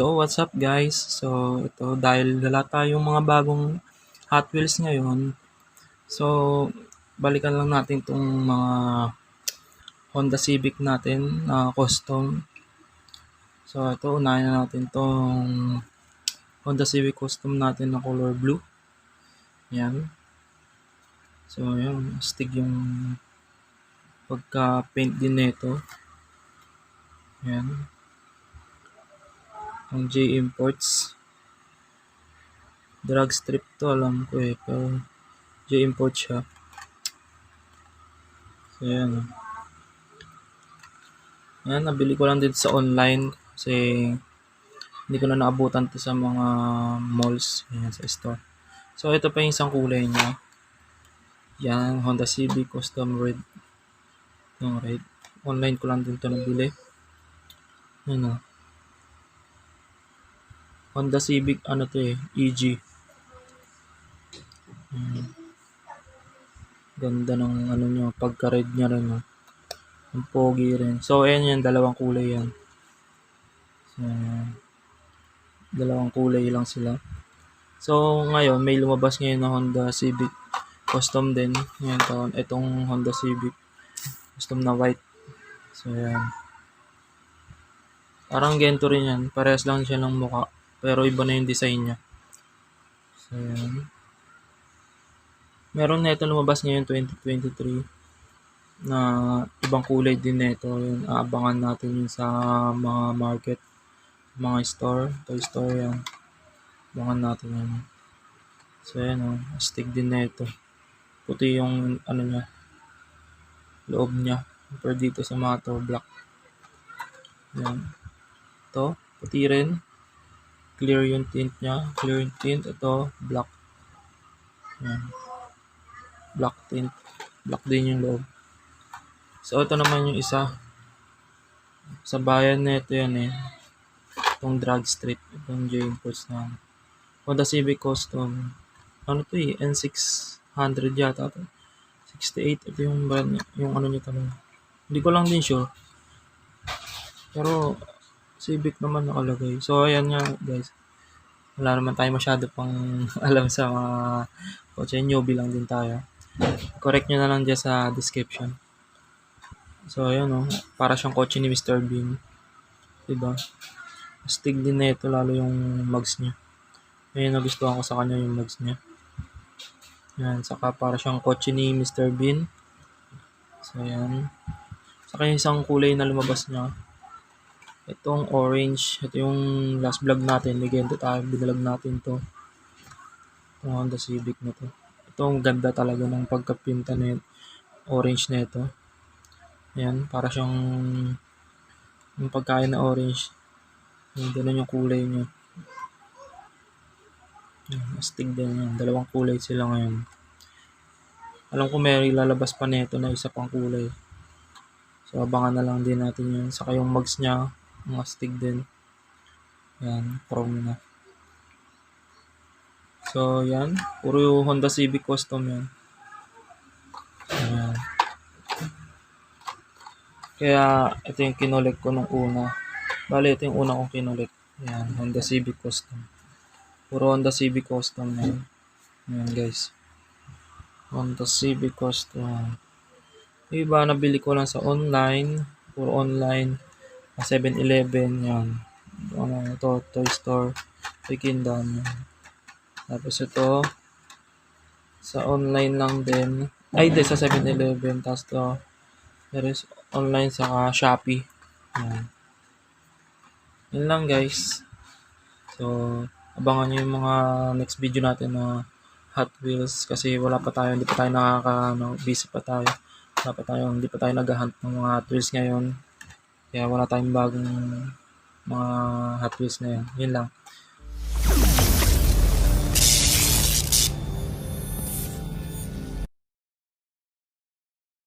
So, what's up guys? So, ito, dahil wala tayong mga bagong Hot Wheels ngayon, so, balikan lang natin itong mga Honda Civic natin na custom. So, ito, unahin na natin itong Honda Civic custom natin na color blue. Yan. So, yan, astig yung pagka-paint din nito. Yan ang J Imports. Drag strip to alam ko eh, pero J Import siya. So yan. Yan, nabili ko lang din sa online kasi hindi ko na naabutan to sa mga malls, yan, sa store. So ito pa yung isang kulay niya. Yan, Honda Civic Custom Red. Yung red. Online ko lang din to nabili. Yan o. Honda Civic ano to eh, EG. Hmm. Ganda ng ano nyo, pagka-red niya rin. Oh. Ang pogi rin. So, ayan yan, dalawang kulay yan. So, dalawang kulay lang sila. So, ngayon, may lumabas ngayon na Honda Civic custom din. Ngayon taon, itong Honda Civic custom na white. So, ayan. Parang gento rin yan. Parehas lang siya ng mukha. Pero iba na yung design niya. So, yan. Meron na ito lumabas ngayon 2023 na ibang kulay din nito. Yun, aabangan natin yun sa mga market, mga store, toy store yan. Abangan natin yan. So, yan. Oh, astig din na ito. Puti yung ano niya, loob niya. Compare dito sa mga to, black. Yan. Ito, puti rin clear yung tint niya. Clear yung tint. Ito, black. Yan. Black tint. Black din yung loob. So, ito naman yung isa. Sa bayan na ito yan eh. Itong drag strip. Itong J Imports na. Honda Civic Custom. Ano to eh? N600 yata to. 68. Ito yung brand niya. Yung ano niya talaga. Hindi ko lang din sure. Pero, Civic naman nakalagay. So, ayan nga guys. Wala naman tayo masyado pang alam sa mga kotse. Newbie lang din tayo. Correct nyo na lang dyan sa description. So, ayan o. Oh, para siyang kotse ni Mr. Bean. Diba? Astig din na ito lalo yung mugs niya. Ayun, nagustuhan ko sa kanya yung mugs niya. Yan, saka para siyang kotse ni Mr. Bean. So, ayan. Saka yung isang kulay na lumabas niya itong orange ito yung last vlog natin legendo tayo binalag natin to. Itong Honda Civic na to. Ito ang ganda talaga ng pagkapinta na yun. orange na ito. Ayan para siyang yung pagkain na orange yung ganun yung kulay niya. Astig din yan dalawang kulay sila ngayon. Alam ko may lalabas pa nito na isa pang kulay. So abangan na lang din natin yun. Saka yung mugs niya mga stick din. Yan, chrome na. So, yan. Puro Honda Civic custom yan. Ayan. Kaya, ito yung kinolek ko nung una. Bali, ito yung una kong kinolek. Yan, Honda Civic custom. Puro Honda Civic custom yan. Yan, guys. Honda Civic custom. Yung iba, nabili ko lang sa online. Puro online 7-Eleven, yan. Ano, ito, Toy Store, Toy Kingdom. Tapos ito, sa online lang din. Ay, di, sa 7-Eleven. Tapos to, there is online sa Shopee. Yan. Yan lang, guys. So, abangan nyo yung mga next video natin na Hot Wheels kasi wala pa tayo, hindi pa tayo nakaka, ano, busy pa tayo. Wala pa tayo, hindi pa tayo nag-hunt ng mga Hot Wheels ngayon. Kaya wala tayong bagong mga Hot Wheels na yun. Yun lang.